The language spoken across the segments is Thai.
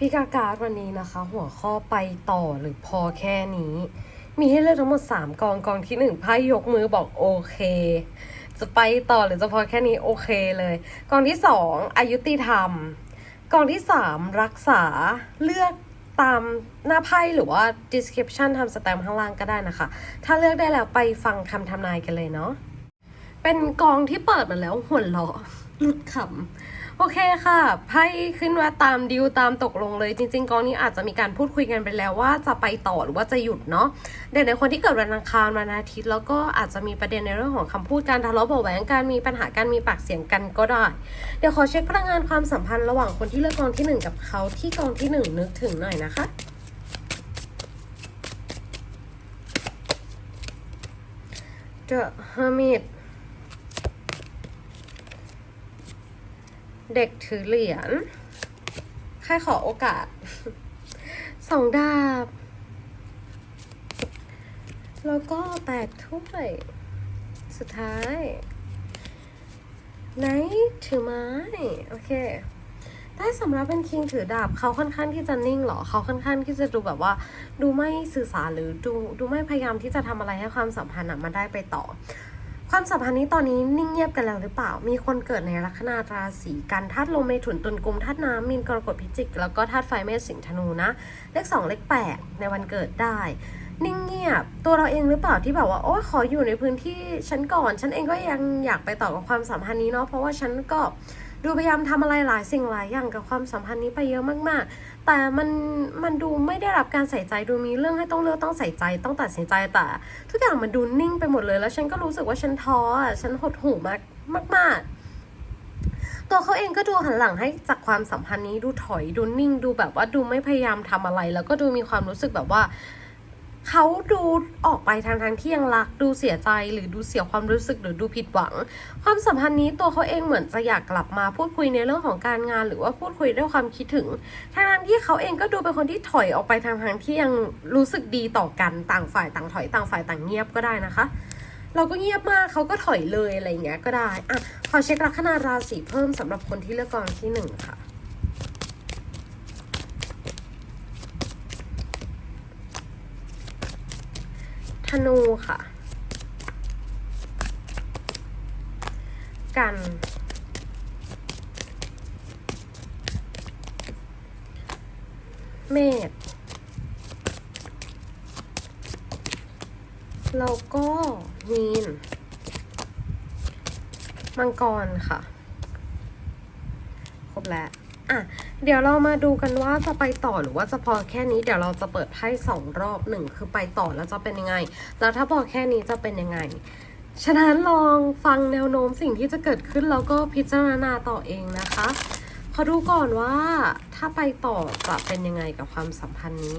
พี่กาการ์ดวันนี้นะคะ หัวข้อไปต่อหรือพอแค่นี้ มีให้เลือกทั้งหมด 3 กองกองที่ 1 ไพ่ยกมือบอกโอเค จะไปต่อหรือจะพอแค่นี้โอเคเลย กองที่ 2 อายุติธรรม กองที่ 3 รักษาเลือกตามหน้าไพ่หรือว่า description ทำสแตมข้างล่างก็ได้นะคะ ถ้าเลือกได้แล้วไปฟังคำทำนายกันเลยเนาะเป็นกองที่เปิดมาแล้วหัวเราะหลุดขำ โอเคค่ะไพ่ขึ้นว่าตามดิวตามตกลงเลย จริง ๆกองนี้อาจจะมีการพูดคุยกันไปแล้วว่าจะไปต่อหรือว่าจะหยุดเนาะเด็กในคนที่เกิดวันอังคารวันอาทิตย์แล้วก็อาจจะมีประเด็นในเรื่องของคำพูดการทะเลาะเบาะแหวงการมีปัญหาการมีปากเสียงกันก็ได้ เดี๋ยวขอเช็คพลังงานความสัมพันธ์ระหว่างคนที่เลือกกองที่หนึ่งกับเขาที่กองที่หนึ่งนึกถึงหน่อยนะคะ The Hermit เด็กถือเหรียญใครขอโอกาส สองดาบ แล้วก็แปดถ้วย สุดท้ายไหนถือไม้ โอเคได้สำหรับเป็นคิงถือดาบเขาค่อนข้างที่จะนิ่งเหรอ เขาค่อนข้างที่จะดูแบบว่า ดูไม่สื่อสารหรือดูดูไม่พยายามที่จะทำอะไรให้ความสัมพันธ์มันได้ไปต่อ ความสัมพันธ์นี้ตอนนี้นิ่งเงียบกันแล้วหรือเปล่า มีคนเกิดในลัคนาราศีกันธาตุลมเมถุนตุลกุมธาตุน้ำมีนกรกฎพิจิก แล้วก็ธาตุไฟเมษสิงห์ธนูนะ เลขสองเลขแปดในวันเกิดได้ นิ่งเงียบ ตัวเราเองหรือเปล่าที่แบบว่าโอ้ขออยู่ในพื้นที่ฉันก่อน ฉันเองก็ยังอยากไปต่อกับความสัมพันธ์นี้เนาะเพราะว่าฉันก็ดูพยายามทำอะไรหลายสิ่งหลายอย่างกับความสัมพันธ์นี้ไปเยอะมาก แต่มันมันดูไม่ได้รับการใส่ใจดูมีเรื่องให้ต้องเลือกต้องใส่ใจต้องตัดสินใจแต่ ทุกอย่างมันดูนิ่งไปหมดเลยแล้วฉันก็รู้สึกว่าฉันท้ออะฉันหดหู่มากมากๆ ตัวเขาเองก็ดูหันหลังให้จากความสัมพันธ์นี้ดูถอยดูนิ่งดูแบบว่าดูไม่พยายามทำอะไร แล้วก็ดูมีความรู้สึกแบบว่า เขาดูออกไปทางทางที่ยังรักดูเสียใจหรือดูเสียความรู้สึกหรือดูผิดหวัง ความสัมพันธ์นี้ตัวเขาเองเหมือนจะอยากกลับมาพูดคุยในเรื่องของการงาน หรือว่าพูดคุยด้วยความคิดถึงทางนั้นที่เขาเองก็ดูเป็นคนที่ถอยออกไปทางทางที่ยังรู้สึกดีต่อกันต่างฝ่ายต่างถอยต่างฝ่ายต่างเงียบก็ได้นะคะเราก็เงียบมากเขาก็ถอยเลยอะไรอย่างเงี้ยก็ได้อะขอเช็คลัคนาราศีเพิ่มสำหรับคนที่เลือกกองที่หนึ่งค่ะ ธนูค่ะ กัน เมษแล้วก็มีน มังกรค่ะ ครบแล้ว อะ เดี๋ยวเรามาดูกันว่าจะไปต่อหรือว่าจะพอแค่นี้เดี๋ยวเราจะเปิดไพ่สองรอบหนึ่งคือไปต่อแล้วจะเป็นยังไง แล้วถ้าพอแค่นี้จะเป็นยังไง ฉะนั้นลองฟังแนวโน้มสิ่งที่จะเกิดขึ้นแล้วก็พิจารณาต่อเองนะคะขอดูก่อนว่าถ้าไปต่อจะเป็นยังไงกับความสัมพันธ์นี้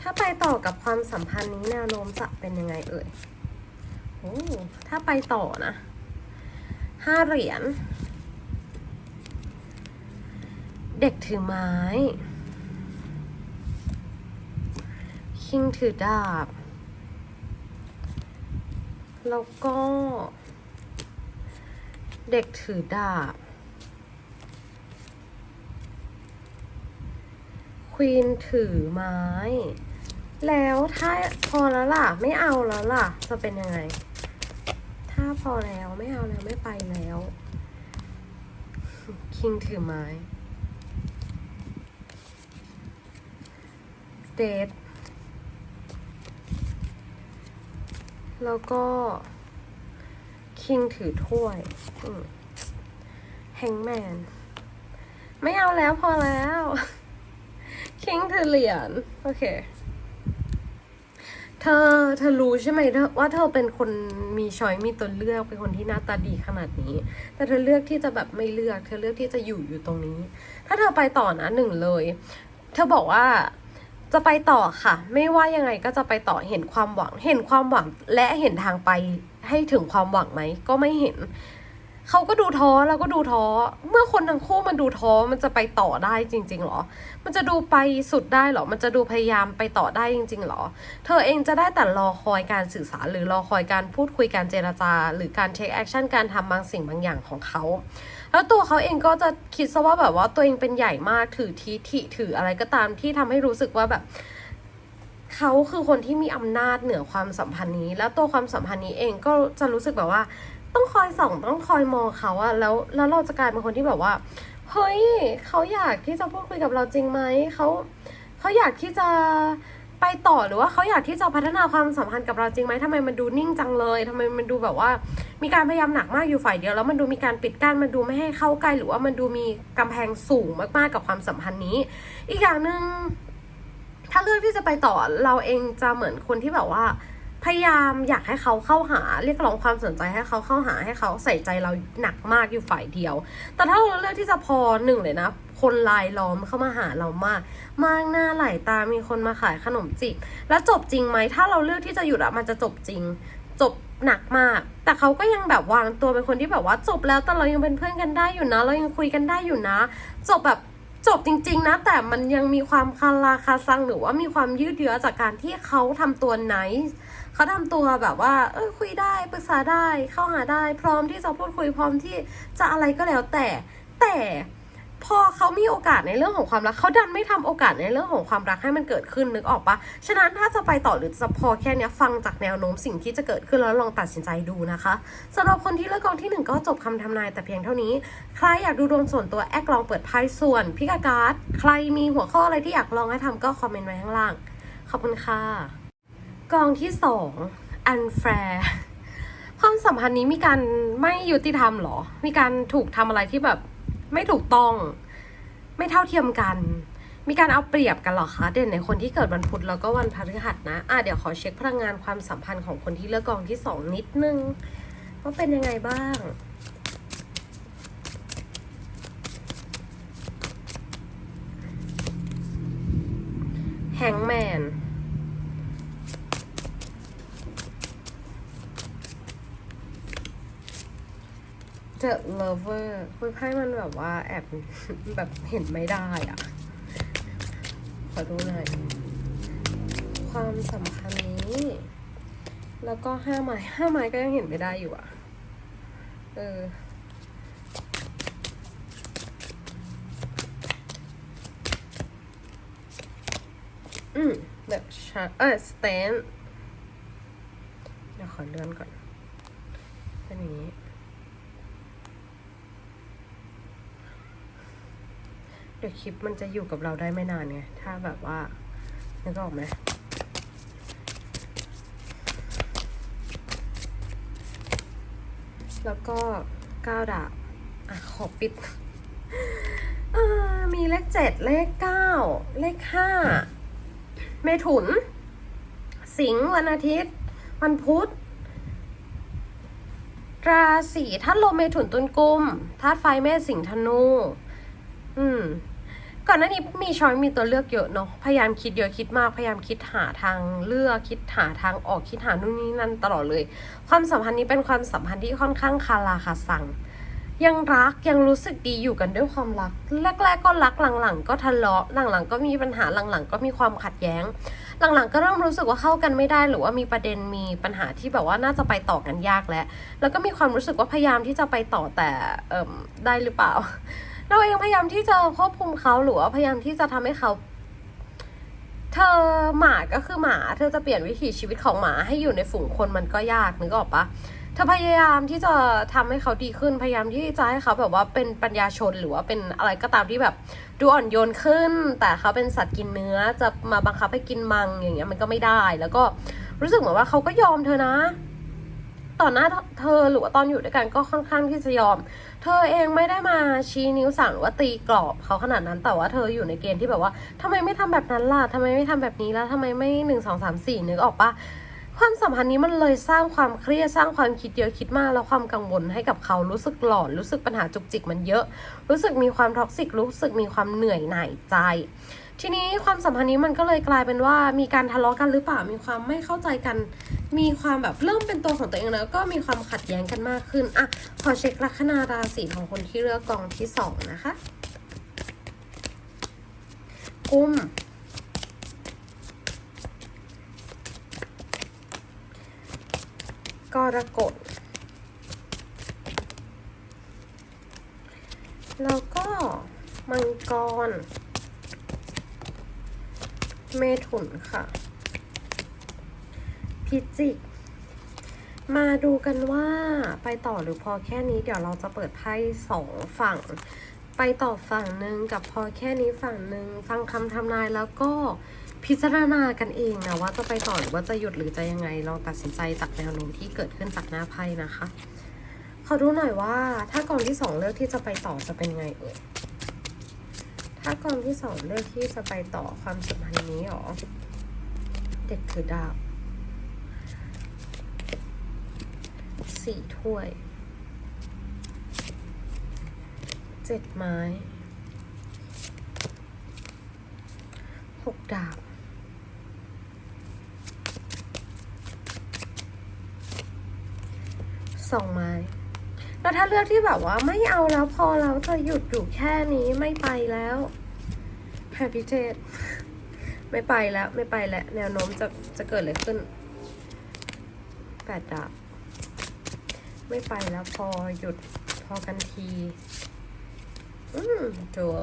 ถ้าไปต่อกับความสัมพันธ์นี้แนวโน้มจะเป็นยังไงเอ่ยโอ้ถ้าไปต่อนะ ห้าเหรียญ เด็กถือไม้ คิงถือดาบ แล้วก็ เด็กถือดาบ ควีนถือไม้ แล้วถ้าพอแล้วล่ะ ไม่เอาแล้วล่ะ จะเป็นยังไง พอแล้ว ไม่เอาแล้วไม่ไปแล้ว คิงถือไม้เดทแล้วก็ คิงถือถ้วยแฮงแมน ไม่เอาแล้วพอแล้ว คิงถือเหรียญ โอเค อเธอรู้ใช่ไหมว่าเธอเป็นคนมีช้อยมีตัวเลือกเป็นคนที่หน้าตาดีขนาดนี้ แต่เธอเลือกที่จะแบบไม่เลือก เธอเลือกที่จะอยู่อยู่ตรงนี้ ถ้าเธอไปต่อนะหนึ่งเลย เธอบอกว่าจะไปต่อค่ะ ไม่ว่ายังไงก็จะไปต่อเห็นความหวัง เห็นความหวังและเห็นทางไปให้ถึงความหวังไหมก็ไม่เห็น เขาก็ดูท้อแล้วก็ดูท้อ เมื่อคนทั้งคู่มันดูท้อมันจะไปต่อได้จริง ๆหรอ มันจะดูไปสุดได้หรอ มันจะดูพยายามไปต่อได้จริง ๆหรอ เธอเองจะได้แต่รอคอยการสื่อสารหรือรอคอยการพูดคุยการเจรจา หรือการเทคแอคชั่นการทำบางสิ่งบางอย่างของเขา แล้วตัวเขาเองก็จะคิดซะว่าแบบว่าตัวเองเป็นใหญ่มากถือทิฐิถืออะไรก็ตามที่ทำให้รู้สึกว่าแบบเขาคือคนที่มีอำนาจเหนือความสัมพันธ์นี้ แล้วตัวความสัมพันธ์นี้เองก็จะรู้สึกแบบว่า ต้องคอยส่องต้องคอยมองเขาอะแล้วแล้วเราจะกลายเป็นคนที่แบบว่าเฮ้ยเขาอยากที่จะพูดคุยกับเราจริงไหมเขาเขาอยากที่จะไปต่อหรือว่าเขาอยากที่จะพัฒนาความสัมพันธ์กับเราจริงไหมทำไมมันดูนิ่งจังเลยทำไมมันดูแบบว่า มีการพยายามหนักมากอยู่ฝ่ายเดียวแล้วมันดูมีการปิดกั้นมันดูไม่ให้เข้าใกล้หรือว่ามันดูมีกำแพงสูงมากๆกับความสัมพันธ์นี้ อีกอย่างหนึ่งถ้าเลือกที่จะไปต่อเราเองจะเหมือนคนที่แบบว่า พยายามอยากให้เขาเข้าหา เรียกร้องความสนใจให้เขาเข้าหาให้เขาใส่ใจเราหนักมากอยู่ฝ่ายเดียว แต่ถ้าเราเลือกที่จะพอหนึ่งเลยนะ คนลายล้อมเข้ามาหาเรามาก มากหน้าไหลาตามีคนมาขายขนมจีบแล้วจบจริงไหมถ้าเราเลือกที่จะหยุดอะมันจะจบจริง จบหนักมาก แต่เขาก็ยังแบบวางตัวเป็นคนที่แบบว่าจบแล้วแต่เรายังเป็นเพื่อนกันได้อยู่นะ เรายังคุยกันได้อยู่นะ จบแบบจบจริง ๆ นะ แต่มันยังมีความคาราคาซังหรือว่ามีความยืดเยื้อจากการที่เขาทำตัวไนท์ เขาทำตัวแบบว่า เออคุยได้ปรึกษาได้เข้าหาได้ พร้อมที่จะพูดคุยพร้อมที่จะอะไรก็แล้วแต่แต่พอเขามีโอกาสในเรื่องของความรักเขาดันไม่ทำโอกาสในเรื่องของความรักให้มันเกิดขึ้นนึกออกปะฉะนั้นถ้าจะไปต่อหรือจะพอแค่นี้ฟังจากแนวโน้มสิ่งที่จะเกิดขึ้นแล้วลองตัดสินใจดูนะคะสำหรับคนที่เลือกกองที่หนึ่งก็จบคำทำนายแต่เพียงเท่านี้ ใครอยากดูดวงส่วนตัวแอดลองเปิดไพ่ส่วนพิกาการ์ดใครมีหัวข้ออะไรที่อยากลองให้ทำก็คอมเมนต์ไว้ข้างล่าง ขอบคุณค่ะ กองที่สอง unfair ความสัมพันธ์นี้มีการไม่ยุติธรรมเหรอ มีการถูกทำอะไรที่แบบ ไม่ถูกต้อง ไม่เท่าเทียมกัน มีการเอาเปรียบกันเหรอคะ เด่นในคนที่เกิดวันพุธแล้วก็วันพฤหัสนะ อะเดี๋ยวขอเช็คพลังงานความสัมพันธ์ของคนที่เลือกกองที่สองนิดนึงว่าเป็นยังไงบ้างแฮงแมน เจอ lover คุยไพ่มันแบบว่าแอบแบบเห็นไม่ได้อะ ขอดูหน่อย ความสัมพันธ์นี้ แล้วก็ห้าไม้ห้าไม้ก็ยังเห็นไม่ได้อยู่อะ เอออืมแบบชาเออสแตนเดี๋ยวขอเลื่อนก่อนเป็นอย่างนี้ เดี๋ยวคลิปมันจะอยู่กับเราได้ไม่นานไง ถ้าแบบว่านึกออกไหมแล้วก็ก้าวดาบอะ ขอปิดมีเลขเจ็ดเลขเก้าเลขห้าเมถุน สิงห์วันอาทิตย์ วันพุธ ราศีธาตุลมเมถุนตุลกุมธาตุไฟเมษสิงห์ธนู อืม ก่อนหน้านี้มีช้อยมีตัวเลือกเยอะเนาะ พยายามคิดเยอะคิดมาก พยายามคิดหาทางเลือกคิดหาทางออกคิดหานู่นนี่นั่นตลอดเลย ความสัมพันธ์นี้เป็นความสัมพันธ์ที่ค่อนข้างคาราคาซังยังรักยังรู้สึกดีอยู่กันด้วยความรัก แรก ๆ ก็รักหลังๆ ก็ทะเลาะหลังๆ ก็มีปัญหาหลังๆ ก็มีความขัดแย้ง หลังๆ ก็เริ่มรู้สึกว่าเข้ากันไม่ได้ หรือว่ามีประเด็นมีปัญหาที่แบบว่าน่าจะไปต่อกันยากแล้วแล้วก็มีความรู้สึกว่าพยายามที่จะไปต่อแต่ได้หรือเปล่า เราเองพยายามที่จะควบคุมเขาหรือว่าพยายามที่จะทำให้เขา เธอหมาก็คือหมา เธอจะเปลี่ยนวิถีชีวิตของหมาให้อยู่ในฝูงคนมันก็ยากนึกออกปะเธอพยายามที่จะทำให้เขาดีขึ้นพยายามที่จะให้เขาแบบว่าเป็นปัญญาชนหรือว่าเป็นอะไรก็ตามที่แบบดูอ่อนโยนขึ้น แต่เขาเป็นสัตว์กินเนื้อจะมาบังคับให้กินมังอย่างเงี้ยมันก็ไม่ได้แล้วก็รู้สึกเหมือนว่าเขาก็ยอมเธอนะ ต่อหน้าเธอหรือว่าตอนอยู่ด้วยกันก็ค่อนข้างที่จะยอม เธอเองไม่ได้มาชี้นิ้วสั่งหรือว่าตีกรอบเขาขนาดนั้น แต่ว่าเธออยู่ในเกณฑ์ที่แบบว่าทำไมไม่ทำแบบนั้นล่ะทำไมไม่ทำแบบนี้แล้วทำไมไม่หนึ่งสองสามสี่นึกออกปะความสัมพันธ์นี้มันเลยสร้างความเครียดสร้างความคิดเยอะคิดมากแล้วความกังวลให้กับเขารู้สึกหลอนรู้สึกปัญหาจุกจิกมันเยอะ รู้สึกมีความท็อกซิกรู้สึกมีความเหนื่อยหน่ายใจ ทีนี้ความสัมพันธ์นี้มันก็เลยกลายเป็นว่ามีการทะเลาะกันหรือเปล่า มีความไม่เข้าใจกัน มีความแบบเริ่มเป็นตัวของตัวเองแล้วก็มีความขัดแย้งกันมากขึ้นอะขอเช็คลัคนาราศีของคนที่เลือกกองที่สองนะคะกุมกรกฎแล้วก็มังกร เมถุนค่ะ พิจิก มาดูกันว่าไปต่อหรือพอแค่นี้เดี๋ยวเราจะเปิดไพ่สองฝั่ง ไปต่อฝั่งหนึ่งกับพอแค่นี้ฝั่งหนึ่งฟังคำทำนายแล้วก็พิจารณากันเองนะว่าจะไปต่อหรือว่าจะหยุดหรือจะยังไงลองตัดสินใจจากแนวโน้มที่เกิดขึ้นจากหน้าไพ่นะคะขอดูหน่อยว่าถ้ากองที่สองเลือกที่จะไปต่อจะเป็นไงเอ่ย ถ้ากองที่สองเลือกที่จะไปต่อความสัมพันธ์นี้หรอ เด็กถือดาบสี่ถ้วยเจ็ดไม้หกดาบสองไม้ แล้วถ้าเลือกที่แบบว่าไม่เอาแล้วพอแล้วจะหยุดอยู่แค่นี้ไม่ไปแล้วแฮปปี้เจดไม่ไปแล้ว ไม่ไปแล้ว แนวโน้มจะจะเกิดอะไรขึ้นแปดดาบไม่ไปแล้วพอหยุดพอกันที อืมดูว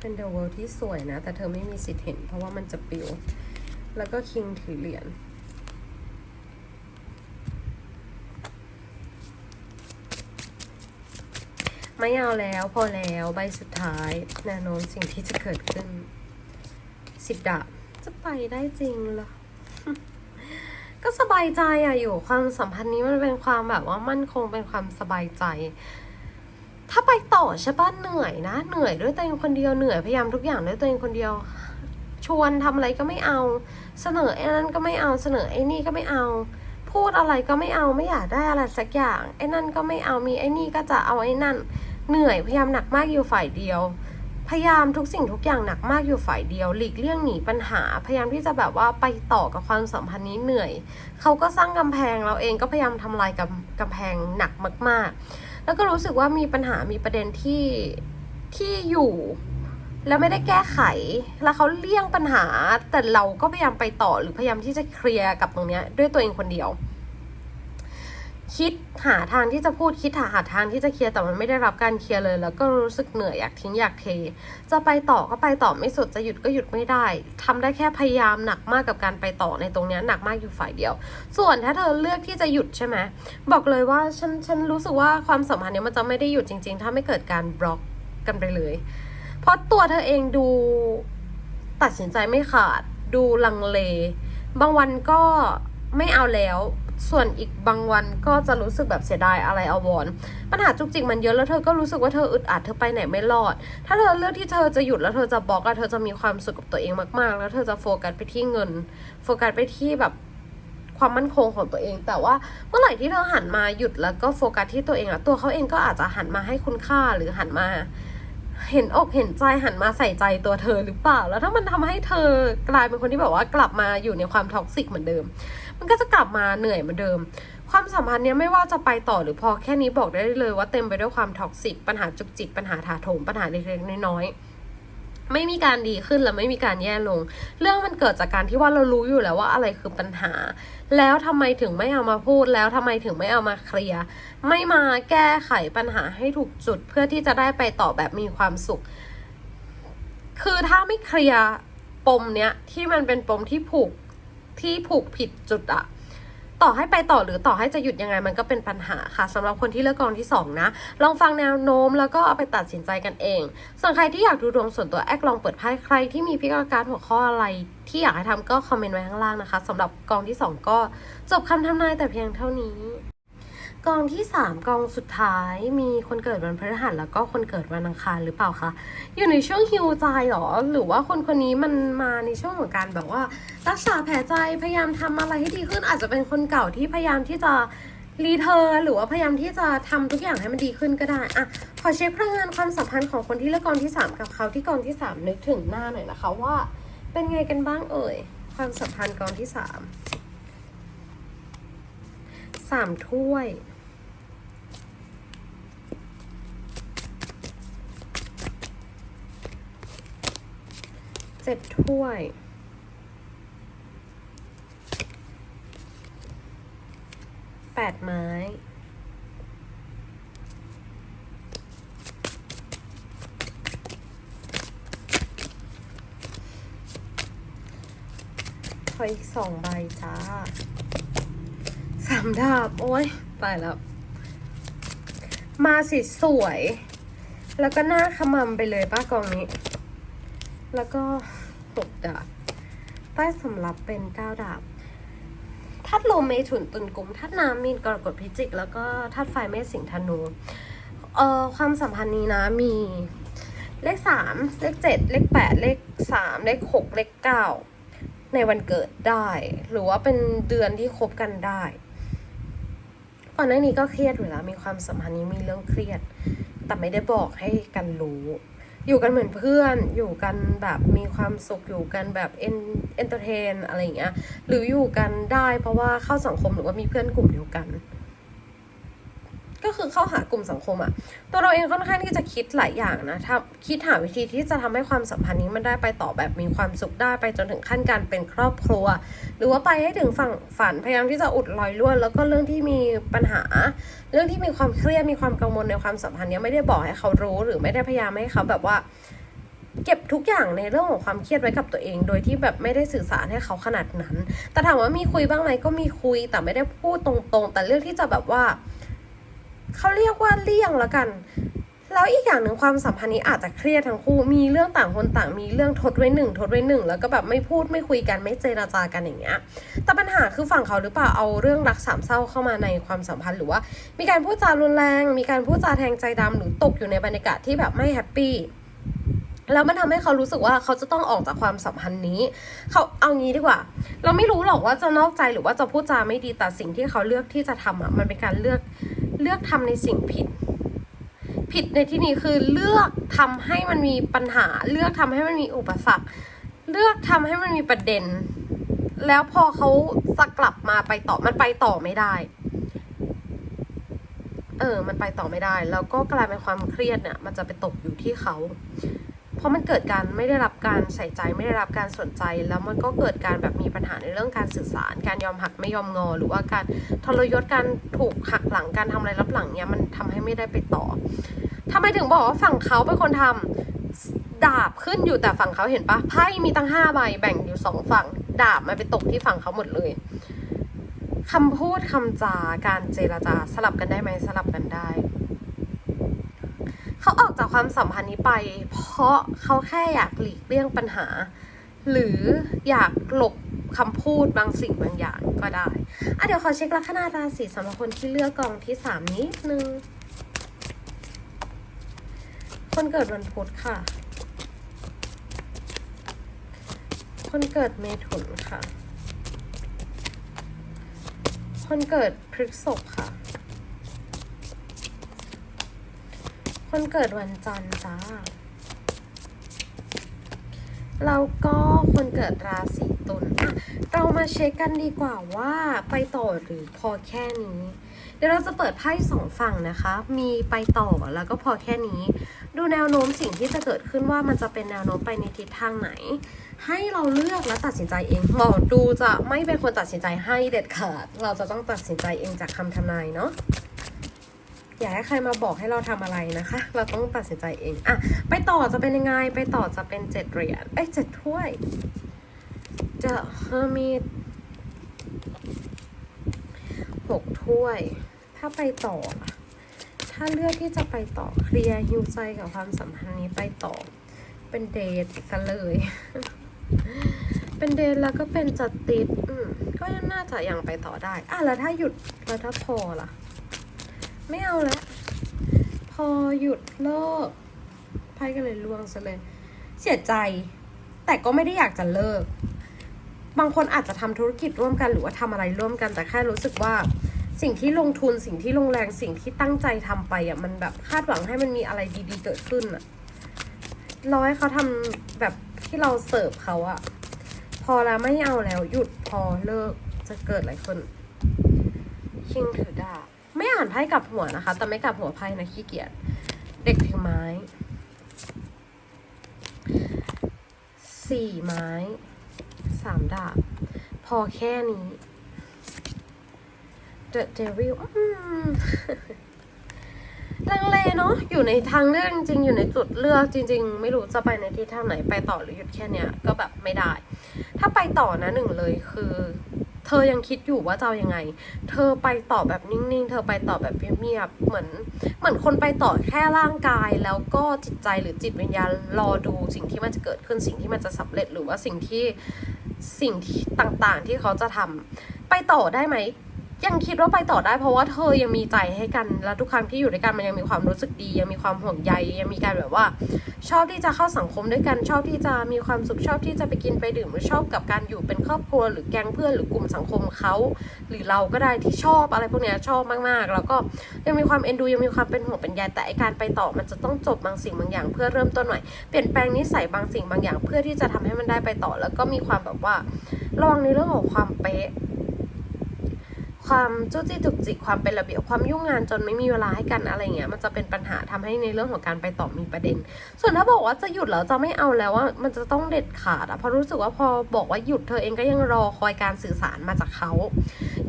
เป็นเดวลที่สวยนะ แต่เธอไม่มีสิทธิ์เห็น เพราะว่ามันจะปิว แล้วก็คิงถือเหรียญ ไม่เอาแล้วพอแล้วใบสุดท้ายแนวโน้มสิ่งที่จะเกิดขึ้นสิบดาบจะไปได้จริงเหรอ ก็สบายใจอะอยู่ความสัมพันธ์นี้มันเป็นความแบบว่ามั่นคงเป็นความสบายใจ ถ้าไปต่อใช่ปะเหนื่อยนะ เหนื่อยด้วยตัวเองคนเดียวเหนื่อยพยายามทุกอย่างด้วยตัวเองคนเดียว ชวนทำอะไรก็ไม่เอา เสนอไอ้นั้นก็ไม่เอาเสนอไอ้นี่ก็ไม่เอาพูดอะไรก็ไม่เอาไม่อยากได้อะไรสักอย่างไอ้นั่นก็ไม่เอามีไอ้นี่ก็จะเอาไอ้นั่น เหนื่อยพยายามหนักมากอยู่ฝ่ายเดียว พยายามทุกสิ่งทุกอย่างหนักมากอยู่ฝ่ายเดียว หลีกเลี่ยงหนีปัญหา พยายามที่จะแบบว่าไปต่อกับความสัมพันธ์นี้เหนื่อยเขาก็สร้างกำแพงเราเองก็พยายามทำลายกำกำแพงหนักมาก ๆ แล้วก็รู้สึกว่ามีปัญหามีประเด็นที่ที่อยู่แล้วไม่ได้แก้ไข แล้วเขาเลี่ยงปัญหา แต่เราก็พยายามไปต่อหรือพยายามที่จะเคลียร์กับตรงเนี้ยด้วยตัวเองคนเดียว คิดหาทางที่จะพูดคิดหาหาทางที่จะเคลียร์แต่มันไม่ได้รับการเคลียร์เลย แล้วก็รู้สึกเหนื่อยอยากทิ้งอยากเท จะไปต่อก็ไปต่อไม่สุดจะหยุดก็หยุดไม่ได้ทำได้แค่พยายามหนักมากกับการไปต่อในตรงนี้หนักมากอยู่ฝ่ายเดียว ส่วนถ้าเธอเลือกที่จะหยุดใช่ไหมบอกเลยว่าฉันฉันรู้สึกว่าความสัมพันธ์เนี้ยมันจะไม่ได้หยุดจริง ๆ ถ้าไม่เกิดการบล็อกกันไปเลย เพราะตัวเธอเองดูตัดสินใจไม่ขาด ดูลังเล บางวันก็ไม่เอาแล้ว ส่วนอีกบางวันก็จะรู้สึกแบบเสียดายอะไรเอาวอนปัญหาจุกจิกมันเยอะแล้วเธอก็รู้สึกว่าเธออึดอัดเธอไปไหนไม่รอด ถ้าเธอเลือกที่เธอจะหยุดแล้วเธอจะบล็อกอะเธอจะมีความสุขกับตัวเองมากๆ แล้วเธอจะโฟกัสไปที่เงิน โฟกัสไปที่แบบความมั่นคงของตัวเอง แต่ว่าเมื่อไหร่ที่เธอหันมาหยุดแล้วก็โฟกัสที่ตัวเองอะตัวเขาเองก็อาจจะหันมาให้คุณค่าหรือหันมาเห็นอกเห็นใจหันมาใส่ใจตัวเธอหรือเปล่า แล้วถ้ามันทำให้เธอกลายเป็นคนที่แบบว่ากลับมาอยู่ในความท็อกซิกเหมือนเดิม มันก็จะกลับมาเหนื่อยเหมือนเดิม ความสัมพันธ์เนี้ยไม่ว่าจะไปต่อหรือพอแค่นี้บอกได้เลยว่าเต็มไปด้วยความท็อกซิกปัญหาจุกจิกปัญหาถาโถมปัญหาเล็กๆน้อยๆไม่มีการดีขึ้นและไม่มีการแย่ลง เรื่องมันเกิดจากการที่ว่าเรารู้อยู่แล้วว่าอะไรคือปัญหา แล้วทำไมถึงไม่เอามาพูด แล้วทำไมถึงไม่เอามาเคลียร์ไม่มาแก้ไขปัญหาให้ถูกจุดเพื่อที่จะได้ไปต่อแบบมีความสุข คือถ้าไม่เคลียร์ปมเนี้ยที่มันเป็นปมที่ผูก ที่ผูกผิดจุดอะต่อให้ไปต่อหรือต่อให้จะหยุดยังไงมันก็เป็นปัญหาค่ะสำหรับคนที่เลือกกองที่สองนะ ลองฟังแนวโน้มแล้วก็เอาไปตัดสินใจกันเองส่วนใครที่อยากดูดวงส่วนตัวแอคลองเปิดไพ่ใครที่มีพิการหัวข้ออะไร ที่อยากให้ทำก็คอมเมนต์ไว้ข้างล่างนะคะสำหรับกองที่สองก็จบคำทำนายแต่เพียงเท่านี้ กองที่สามกองสุดท้ายมีคนเกิดวันพฤหัสแล้วก็คนเกิดวันอังคารหรือเปล่าคะอยู่ในช่วงฮิวใจเหรอ หรือว่าคนคนนี้มันมาในช่วงของการแบบว่ารักษาแผลใจพยายามทำอะไรให้ดีขึ้นอาจจะเป็นคนเก่าที่พยายามที่จะรีเทิร์หรือว่าพยายามที่จะทำทุกอย่างให้มันดีขึ้นก็ได้อะขอเช็คพลังงานความสัมพันธ์ของคนที่เลือกกองที่สามกับเขาที่กองที่สามนึกถึงหน้าหน่อยนะคะว่า เป็นไงกันบ้างเอ่ยความสัมพันธ์กองที่สามสามถ้วย เจ็ดถ้วยแปดไม้ขออีสองใบจ้าสามดาบ โอ้ยตายแล้ว มาสิสวย แล้วก็หน้าขมำไปเลยป้ากองนี้ แล้วก็ ดาบ ใต้สำรับเป็นเก้าดาบทัดลมเมถุนตุนกลุ่มทัดน้ำมีนกรกฎพิจิก แล้วก็ทัดไฟเมษสิงธนูเอ่อความสัมพันธ์นี้นะมีเลขสามเลขเจ็ดเลขแปดเลขสามเลขหกเลขเก้าในวันเกิดได้ หรือว่าเป็นเดือนที่คบกันได้ ก่อนหน้านี้ก็เครียดอยู่แล้วมีความสัมพันธ์นี้มีเรื่องเครียด แต่ไม่ได้บอกให้กันรู้ อยู่กันเหมือนเพื่อน อยู่กันแบบมีความสุข อยู่กันแบบเอนเอนเตอร์เทนอะไรอย่างเงี้ย หรืออยู่กันได้เพราะว่าเข้าสังคมหรือว่ามีเพื่อนกลุ่มเดียวกัน ก็คือเข้าหากลุ่มสังคมอะตัวเราเองค่อนข้างที่จะคิดหลายอย่างนะถ้าคิดหาวิธีที่จะทำให้ความสัมพันธ์นี้มันได้ไปต่อแบบมีความสุขได้ไปจนถึงขั้นการเป็นครอบครัว หรือว่าไปให้ถึงฝั่งฝันพยายามที่จะอุดรอยรั่วแล้วก็เรื่องที่มีปัญหา เรื่องที่มีความเครียดมีความกังวลในความสัมพันธ์นี้ไม่ได้บอกให้เขารู้ หรือไม่ได้พยายามให้เขาแบบว่าเก็บทุกอย่างในเรื่องของความเครียดไว้กับตัวเอง โดยที่แบบไม่ได้สื่อสารให้เขาขนาดนั้น แต่ถามว่ามีคุยบ้างไหมก็มีคุยแต่ไม่ได้พูดตรงๆ แต่เรื่องที่จะแบบว่า เขาเรียกว่าเลี่ยงแล้วกัน แล้วอีกอย่างหนึ่งความสัมพันธ์นี้อาจจะเครียดทั้งคู่ มีเรื่องต่างคนต่างมีเรื่องทดไว้หนึ่งทดไว้หนึ่งแล้วก็แบบไม่พูดไม่คุยกันไม่เจรจากันอย่างเงี้ย แต่ปัญหาคือฝั่งเขาหรือเปล่าเอาเรื่องรักสามเศร้าเข้ามาในความสัมพันธ์หรือว่า มีการพูดจารุนแรง มีการพูดจาแทงใจดำหรือตกอยู่ในบรรยากาศที่แบบไม่แฮปปี้ แล้วมันทำให้เขารู้สึกว่าเขาจะต้องออกจากความสัมพันธ์นี้ เขาเอางี้ดีกว่า เราไม่รู้หรอกว่าจะนอกใจหรือว่าจะพูดจาไม่ดีแต่สิ่งที่เขาเลือกที่จะทำอะมันเป็นการเลือกเลือกทำในสิ่งผิด ผิดในที่นี้คือเลือกทำให้มันมีปัญหา เลือกทำให้มันมีอุปสรรค เลือกทำให้มันมีประเด็น แล้วพอเขาจะกลับมาไปต่อมันไปต่อไม่ได้เออ มันไปต่อไม่ได้ แล้วก็กลายเป็นความเครียดเนี่ย มันจะไปตกอยู่ที่เขา เพราะมันเกิดการไม่ได้รับการใส่ใจไม่ได้รับการสนใจ แล้วมันก็เกิดการแบบมีปัญหาในเรื่องการสื่อสาร การยอมหักไม่ยอมงอ หรือว่าการทรยศการถูกหักหลังการทำอะไรรับหลังเนี่ยมันทำให้ไม่ได้ไปต่อทำไมถึงบอกว่าฝั่งเขาเป็นคนทำดาบขึ้นอยู่แต่ฝั่งเขาเห็นปะไพ่มีตั้งห้าใบแบ่งอยู่สองฝั่ง ดาบมันไปตกที่ฝั่งเขาหมดเลยคำพูดคำจาการเจรจาสลับกันได้ไหมสลับกันได้ เขาออกจากความสัมพันธ์นี้ไป เพราะเขาแค่อยากหลีกเลี่ยงปัญหา หรืออยากหลบคำพูดบางสิ่งบางอย่างก็ได้อะเดี๋ยวขอเช็คลัคนาราศีสำหรับคนที่เลือกกองที่สามนิดนึง คนเกิดวันพุธค่ะ คนเกิดเมถุนค่ะ คนเกิดพฤษภค่ะ คนเกิดวันจันทร์จ้า แล้วก็คนเกิดราศีตุลอะเรามาเช็คกันดีกว่าว่าไปต่อหรือพอแค่นี้ เดี๋ยวเราจะเปิดไพ่สองฝั่งนะคะ มีไปต่อแล้วก็พอแค่นี้ ดูแนวโน้มสิ่งที่จะเกิดขึ้นว่ามันจะเป็นแนวโน้มไปในทิศทางไหน ให้เราเลือกและตัดสินใจเองหมอดูจะไม่เป็นคนตัดสินใจให้เด็ดขาด เราจะต้องตัดสินใจเองจากคำทำนายเนาะ อย่าให้ใครมาบอกให้เราทำอะไรนะคะ เราต้องตัดสินใจเองอะไปต่อจะเป็นยังไง ไปต่อจะเป็นเจ็ดเหรียญเอ้ยเจ็ดถ้วยจะเฮอร์มีหกถ้วย ถ้าไปต่อ ถ้าเลือกที่จะไปต่อเคลียร์ฮิวใจกับความสัมพันธ์นี้ไปต่อ เป็นเดทกันเลย เป็นเดทแล้วก็เป็นจัดติดอืมก็ยังน่าจะยังไปต่อได้ อะแล้วถ้าหยุดแล้วถ้าพอล่ะ ไม่เอาแล้วพอหยุดเลิกไพ่ก็เลยล่วงซะเลย เสียใจ แต่ก็ไม่ได้อยากจะเลิก บางคนอาจจะทำธุรกิจร่วมกันหรือว่าทำอะไรร่วมกันแต่แค่รู้สึกว่าสิ่งที่ลงทุนสิ่งที่ลงแรงสิ่งที่ตั้งใจทำไปอะมันแบบคาดหวังให้มันมีอะไรดีๆเกิดขึ้นอะรอให้เขาทำแบบที่เราเสิร์ฟเขาอะพอแล้วไม่เอาแล้วหยุดพอเลิกจะเกิดอะไรขึ้นคิงถือดาบ ไม่อ่านไพ่กลับหัวนะคะ แต่ไม่กลับหัวไพ่นะขี้เกียจ เด็กถือไม้ สี่ไม้ สามดาบ พอแค่นี้ The Devil ลังเลเนาะอยู่ในทางเลือกจริง ๆ อยู่ในจุดเลือกจริง ๆ ไม่รู้จะไปในทิศทางไหนไปต่อหรือหยุดแค่เนี้ยก็แบบไม่ได้ ถ้าไปต่อนะหนึ่งเลยคือ เธอยังคิดอยู่ว่าจะเอายังไง เธอไปต่อแบบนิ่งๆ เธอไปต่อแบบเงียบๆ เหมือนเหมือนคนไปต่อแค่ร่างกาย แล้วก็จิตใจหรือจิตวิญญาณรอดูสิ่งที่มันจะเกิดขึ้นสิ่งที่มันจะสำเร็จหรือว่าสิ่งที่สิ่งที่ต่างๆที่เขาจะทำไปต่อได้ไหม ยังคิดว่าไปต่อได้เพราะว่าเธอยังมีใจให้กัน แล้วทุกครั้งที่อยู่ด้วยกันมันยังมีความรู้สึกดี ยังมีความห่วงใยยังมีการแบบว่า ชอบที่จะเข้าสังคมด้วยกันชอบที่จะมีความสุขชอบที่จะไปกินไปดื่มหรือชอบกับการอยู่เป็นครอบครัว หรือแก๊งเพื่อนหรือกลุ่มสังคมเขาหรือเราก็ได้ที่ชอบอะไรพวกเนี้ยชอบมากๆ แล้วก็ยังมีความเอ็นดูยังมีความเป็นห่วงเป็นใยแต่การไปต่อมันจะต้องจบบางสิ่งบางอย่าง เพื่อเริ่มต้นใหม่เปลี่ยนแปลงนิสัยบางสิ่งบางอย่าง เพื่อที่จะทำให้มันได้ไปต่อแล้วก็มีความแบบว่าระวังในเรื่องของความเป๊ะ ความจุกจิกจุกจิกความเป็นระเบียบความยุ่งงานจนไม่มีเวลาให้กันอะไรเงี้ยมันจะเป็นปัญหาทำให้ในเรื่องของการไปต่อมีประเด็น ส่วนถ้าบอกว่าจะหยุดแล้วจะไม่เอาแล้วว่ามันจะต้องเด็ดขาดอะเพราะรู้สึกว่าพอบอกว่าหยุดเธอเองก็ยังรอคอยการสื่อสารมาจากเขา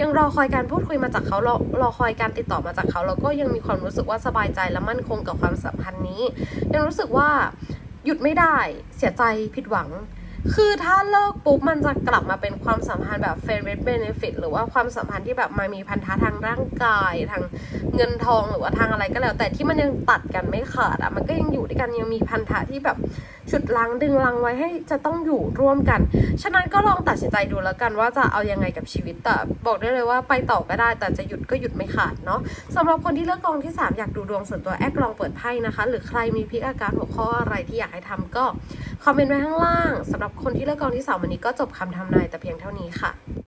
ยังรอคอยการพูดคุยมาจากเขารอรอคอยการติดต่อมาจากเขาแล้วก็ยังมีความรู้สึกว่าสบายใจและมั่นคงกับความสัมพันธ์นี้ ยังรู้สึกว่าหยุดไม่ได้เสียใจผิดหวัง คือถ้าเลิกปุ๊บมันจะกลับมาเป็นความสัมพันธ์แบบ friend with benefit หรือว่าความสัมพันธ์ที่แบบมามีพันธะทางร่างกายทางเงินทองหรือว่าทางอะไรก็แล้ว แต่ที่มันยังตัดกันไม่ขาดอะมันก็ยังอยู่ด้วยกันยังมีพันธะที่แบบฉุดลังดึงลังไว้ให้จะต้องอยู่ร่วมกัน ฉะนั้นก็ลองตัดสินใจดูแล้วกันว่าจะเอายังไงกับชีวิตแต่บอกได้เลยว่าไปต่อก็ได้ แต่จะหยุดก็หยุดไม่ขาดเนาะสำหรับคนที่เลือกกองที่ 3 อยากดูดวงส่วนตัวแอดลองเปิดไพ่นะคะ หรือใครมีพิกอาการหัวข้ออะไรที่อยากให้ทำก็คอมเมนต์ไว้ข้างล่างสำหรับคนที่เลือกกองที่สองวันนี้ก็จบคำทำนายแต่เพียงเท่านี้ค่ะ